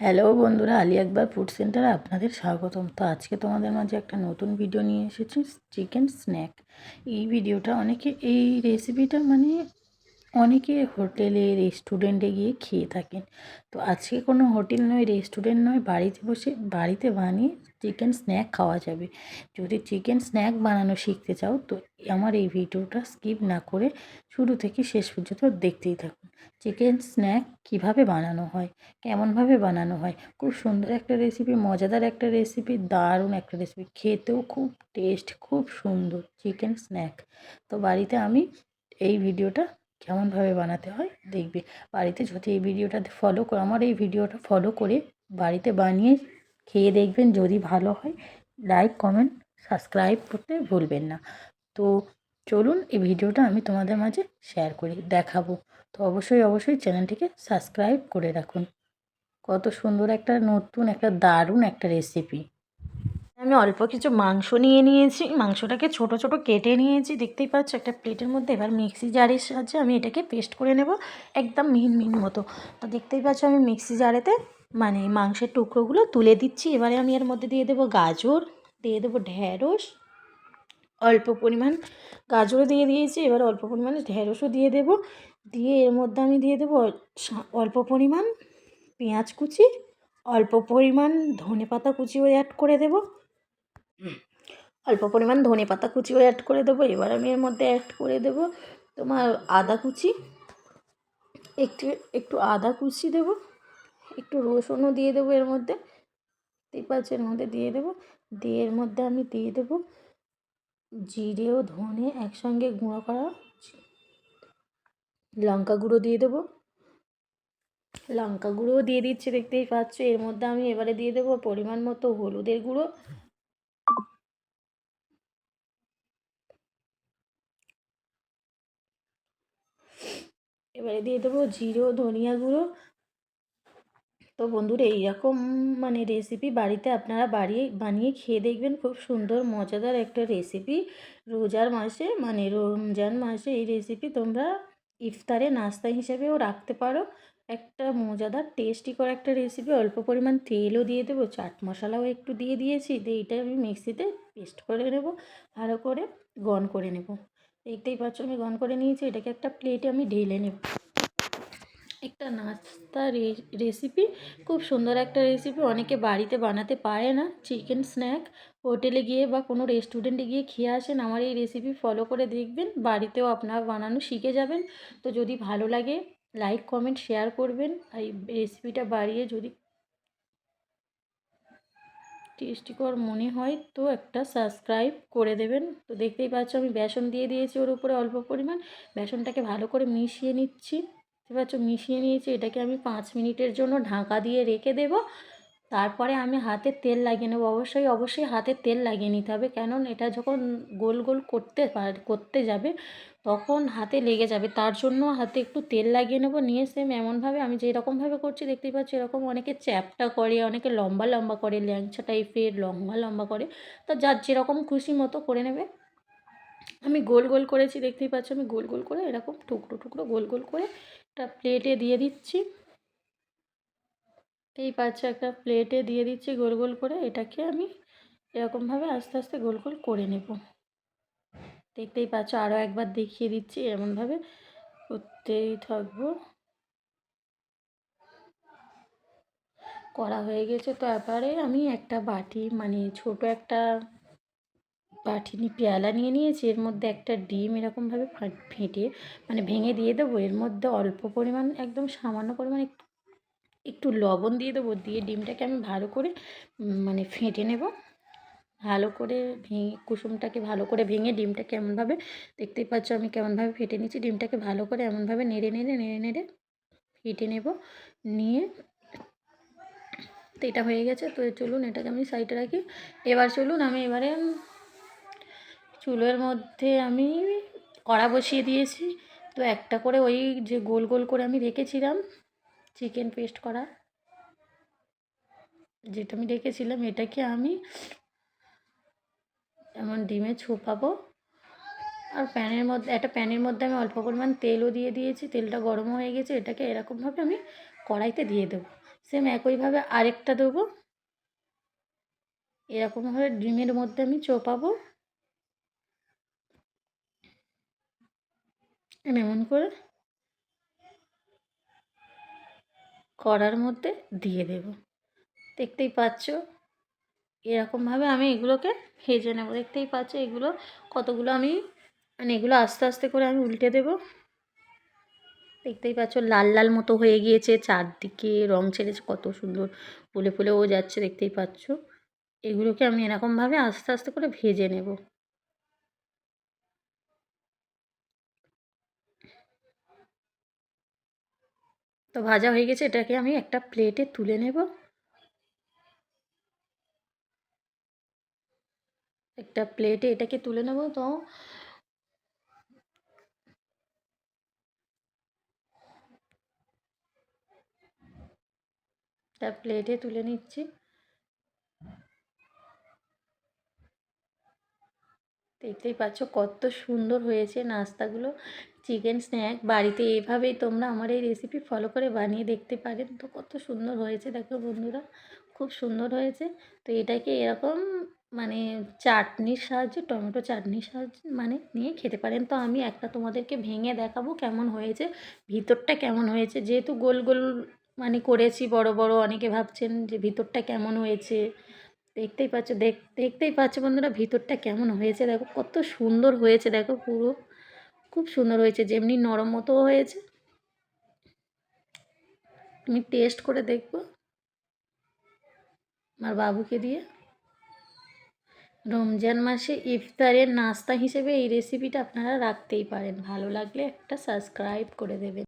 Hello বন্ধুরা, আলী একবার food সেন্টারে আপনাদের স্বাগতম। তো আজকে তোমাদের মাঝে একটা নতুন ভিডিও নিয়ে এসেছি চিকেন স্ন্যাক এই ভিডিওটা অনেকে, এই রেসিপিটা মানে অনেকে হোটেলে রেস্টুরেন্টে গিয়ে খেয়ে থাকেন। তো আজকে কোনো হোটেল নয় রেস্টুরেন্ট নয়, বাড়িতে বসে, বাড়িতে বানিয়ে চিকেন স্ন্যাক খাওয়া যাবে। যদি চিকেন স্ন্যাক বানানো শিখতে চাও, তো আমার এই ভিডিওটা স্কিপ না করে শুরু থেকে শেষ পর্যন্ত দেখতেই থাকুন। চিকেন স্ন্যাক কীভাবে বানানো হয়? কেমনভাবে বানানো হয়? খুব সুন্দর একটা রেসিপি মজাদার একটা রেসিপি দারুণ একটা রেসিপি খেতেও খুব টেস্ট খুব সুন্দর চিকেন স্ন্যাক তো বাড়িতে আমি এই ভিডিওটা কেমনভাবে বানাতে হয় দেখবে। বাড়িতে যদি এই ভিডিওটা ফলো আমার এই ভিডিওটা ফলো করে বাড়িতে বানিয়ে খেয়ে দেখবেন যদি ভালো হয় লাইক কমেন্ট সাবস্ক্রাইব করতে ভুলবেন না। তো চলুন এই ভিডিওটা আমি তোমাদের মাঝে শেয়ার করি, দেখাবো। তো অবশ্যই অবশ্যই চ্যানেলটিকে সাবস্ক্রাইব করে রাখুন। কত সুন্দর একটা নতুন, একটা দারুণ একটা রেসিপি আমি অল্প কিছু মাংস নিয়ে নিয়েছি। মাংসটাকে ছোট ছোট কেটে নিয়েছি। দেখতেই পাচ্ছ, একটা প্লেটের মধ্যে এবার মিক্সি জারের সাহায্যে আমি এটাকে পেস্ট করে নেব একদম মিহিন মিহিন মতো। তো দেখতেই পাচ্ছ, আমি মিক্সি জারেতে মানে মাংসের টুকরোগুলো তুলে দিচ্ছি। এবারে আমি এর মধ্যে দিয়ে দেবো গাজর, দিয়ে দেবো ঢ্যাঁড়স অল্প পরিমাণ গাজরও দিয়ে দিয়েছি এবার অল্প পরিমাণে ঢ্যাঁড়সও দিয়ে দেবো। দিয়ে এর মধ্যে আমি দিয়ে দেবো অল্প পরিমাণ পেঁয়াজ কুচি অল্প পরিমাণ ধনে পাতা কুচিও অ্যাড করে দেব। অল্প পরিমাণ ধনে পাতা কুচিও অ্যাড করে দেবো এবার আমি এর মধ্যে অ্যাড করে দেব তোমার আদা কুচি। একটু একটু আদা কুচি দেবো একটু রসুনও দিয়ে দেবো এর মধ্যে। এর মধ্যে দিয়ে দেবো। দিয়ে এর মধ্যে আমি দিয়ে দেবো জিরে ও ধনে একসঙ্গে গুঁড়ো করা লঙ্কা গুঁড়ো দিয়ে দেবো। লঙ্কা গুঁড়োও দিয়ে দিচ্ছি, দেখতেই পাচ্ছ। এর মধ্যে আমি এবারে দিয়ে দেবো পরিমাণ মতো হলুদের গুঁড়ো। এবারে দিয়ে দেবো জিরো ধনিয়া গুঁড়ো। তো বন্ধুরা, এইরকম মানে রেসিপি বাড়িতে আপনারা বাড়িয়ে বানিয়ে খেয়ে দেখবেন, খুব সুন্দর, মজাদার একটা রেসিপি রোজার মাসে মানে রমজান মাসে এই রেসিপি তোমরা ইফতারে নাস্তা হিসেবেও রাখতে পারো। একটা মজাদার টেস্টি করা একটা রেসিপি অল্প পরিমাণ তেলও দিয়ে দেবো, চাট মশলাও একটু দিয়ে দিয়েছি, দিয়ে এটা আমি মিক্সিতে পেস্ট করে নেব, ভালো করে গন করে নেব। দেখতেই পাচ্ছ, আমি গন করে নিয়েছি, এটাকে একটা প্লেটে আমি ঢেলে নেব। একটা নাস্তা রেসিপি খুব সুন্দর একটা রেসিপি অনেকে বাড়িতে বানাতে পারে না চিকেন স্ন্যাক হোটেলে গিয়ে বা কোনো রেস্টুরেন্টে গিয়ে খেয়ে আসেন, আমার এই রেসিপি ফলো করে দেখবেন, বাড়িতেও আপনার বানানো শিখে যাবেন, তো যদি ভালো লাগে লাইক কমেন্ট শেয়ার করবেন এই রেসিপিটা বাড়িয়ে যদি টেস্টিকর মনে হয়, তো একটা সাবস্ক্রাইব করে দেবেন, তো দেখতেই পাচ্ছ আমি বেসন দিয়ে দিয়েছি ওর উপরে অল্প পরিমাণ, বেসনটাকে ভালো করে মিশিয়ে নিচ্ছি। পাচ্ছ মিশিয়ে নিয়েছি, এটাকে আমি পাঁচ মিনিটের জন্য ঢাকা দিয়ে রেখে দেব। তারপরে আমি হাতে তেল লাগিয়ে নেব। অবশ্যই অবশ্যই হাতে তেল লাগিয়ে নিতে হবে। কেন এটা যখন গোল গোল করতে করতে যাবে, তখন হাতে লেগে যাবে। তার জন্য হাতে একটু তেল লাগিয়ে নেব। নিয়ে সেম এমনভাবে আমি যেরকমভাবে করছি, দেখতেই পাচ্ছি এরকম অনেকে চ্যাপটা করে, অনেকে লম্বা লম্বা করে, ল্যাংচা টাইপের, লম্বা লম্বা করে। তো যার যেরকম খুশি মতো করে নেবে। আমি গোল গোল করেছি, দেখতেই পাচ্ছ আমি গোল গোল করে এরকম টুকরো টুকরো গোল গোল করে একটা প্লেটে দিয়ে দিচ্ছি। এই পাচ্ছ একটা প্লেটে দিয়ে দিচ্ছি গোল গোল করে। এটাকে আমি এরকমভাবে আস্তে আস্তে গোল গোল করে নেব। দেখতেই পাচ্ছ আরও একবার দেখিয়ে দিচ্ছি এমনভাবে করতেই থাকব। করা হয়ে গেছে। তো এবারে আমি একটা বাটি মানে ছোট একটা নিয়ে পেয়ালা নিয়ে নিয়েছি। এর মধ্যে একটা ডিম এরকমভাবে ফেটে মানে ভেঙে দিয়ে দেবো। এর মধ্যে অল্প পরিমাণ, একদম সামান্য পরিমাণ একটু লবণ দিয়ে দেবো। দিয়ে ডিমটাকে আমি ভালো করে মানে ফেটে নেব। ভালো করে ভেঙে, কুসুমটাকে ভালো করে ভেঙে ডিমটাকে এমনভাবে, দেখতেই পাচ্ছ আমি কেমনভাবে ফেটে নিচ্ছি ডিমটাকে ভালো করে এমনভাবে নেড়ে নেড়ে নেড়ে নেড়ে ফেটে নেব। নিয়ে তো এটা হয়ে গেছে। তো চলুন এটাকে আমি সাইডে রাখি। এবার চলুন আমি এবারে চুলোর মধ্যে আমি কড়া বসিয়ে দিয়েছি। তো একটা করে ওই যে গোল গোল করে আমি রেখেছিলাম চিকেন পেস্ট করা। যেটা আমি রেখেছিলাম এটাকে আমি এমন ডিমে ছোপাবো। আর প্যানের মধ্যে, একটা প্যানের মধ্যে আমি অল্প পরিমাণ তেলও দিয়ে দিয়েছি। তেলটা গরম হয়ে গেছে, এটাকে এরকমভাবে আমি কড়াইতে দিয়ে দেবো। সেম একইভাবে আরেকটা দেবো। এরকমভাবে ডিমের মধ্যে আমি চোপাবো। এমন করে কড়ার মধ্যে দিয়ে দেব। দেখতেই পাচ্ছ, এরকমভাবে আমি এগুলোকে ভেজে নেব। দেখতেই পাচ্ছ, এগুলো কতগুলো আমি মানে এগুলো আস্তে আস্তে করে আমি উল্টে দেব। দেখতেই পাচ্ছ, লাল লাল মতো হয়ে গিয়েছে চারদিকে, রং ছেড়েছে, কত সুন্দর ফুলে ফুলেও যাচ্ছে। দেখতেই পাচ্ছ, এগুলোকে আমি এরকমভাবে আস্তে আস্তে করে ভেজে নেব। তো ভাজা হয়ে গেছে, এটাকে আমি একটা প্লেটে তুলে নেব। একটা প্লেটে এটাকে তুলে নেব তো। একটা প্লেটে তুলে নিচ্ছি। দেখতেই পাচ্ছ কত সুন্দর হয়েছে নাস্তাগুলো। চিকেন স্ন্যাক বাড়িতে এভাবেই তোমরা আমার এই রেসিপি ফলো করে বানিয়ে দেখতে পারেন তো কত সুন্দর হয়েছে, দেখো বন্ধুরা, খুব সুন্দর হয়েছে। তো এটাকে এরকম মানে চাটনির সাহায্যে, টমেটো চাটনির সাহায্যে মানে নিয়ে খেতে পারেন। তো আমি একটা তোমাদেরকে ভেঙে দেখাবো কেমন হয়েছে, ভিতরটা কেমন হয়েছে। যেহেতু গোল গোল মানে করেছি, বড় বড় অনেকে ভাবছেন যে ভিতরটা কেমন হয়েছে। দেখতেই পাচ্ছ, দেখ, দেখতেই পাচ্ছ বন্ধুরা ভিতরটা কেমন হয়েছে। দেখো কত সুন্দর হয়েছে, দেখো পুরো। খুব সুন্দর হয়েছে, যেমনি নরম মতো হয়েছে। তুমি টেস্ট করে দেখব। আমার বাবুকে দিয়ে। রমজান মাসে ইফতারের নাস্তা হিসেবে এই রেসিপিটা আপনারা রাখতেই পারেন। ভালো লাগলে একটা সাবস্ক্রাইব করে দেবেন।